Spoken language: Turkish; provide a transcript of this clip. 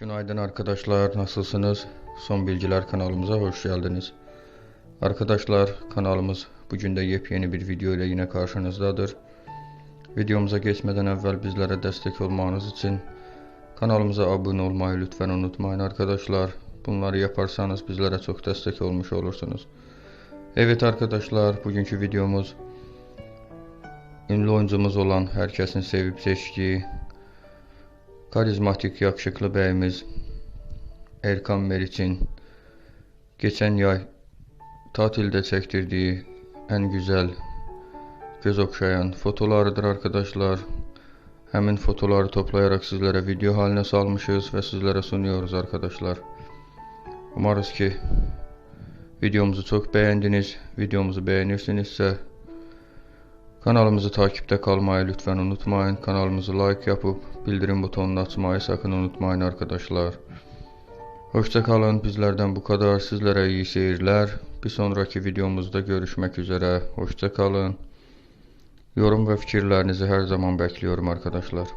Günaydın arkadaşlar, nasılsınız? Son Bilgiler kanalımıza hoş geldiniz. Arkadaşlar, kanalımız bugün de yepyeni bir video ile yine karşınızdadır. Videomuza geçmeden evvel bizlere destek olmanız için kanalımıza abone olmayı lütfen unutmayın arkadaşlar. Bunları yaparsanız bizlere çok destek olmuş olursunuz. Evet arkadaşlar, bugünkü videomuz ünlü oyuncumuz olan herkesin sevip seçtiği Karizmatik yakışıklı beyimiz Erkan Meriç'in geçen yay tatilde çektirdiği en güzel göz okşayan fotolarıdır arkadaşlar. Hemen fotoları toplayarak sizlere video haline salmışız ve sizlere sunuyoruz arkadaşlar. Umarız ki videomuzu çok beğendiniz. Videomuzu beğenirsinizse Kanalımızı takipte kalmayı lütfen unutmayın. Kanalımızı like yapıp bildirim butonunu açmayı sakın unutmayın arkadaşlar. Hoşça kalın. Bizlerden bu kadar. Sizlere iyi seyirler. Bir sonraki videomuzda görüşmek üzere. Hoşça kalın. Yorum ve fikirlerinizi her zaman bekliyorum arkadaşlar.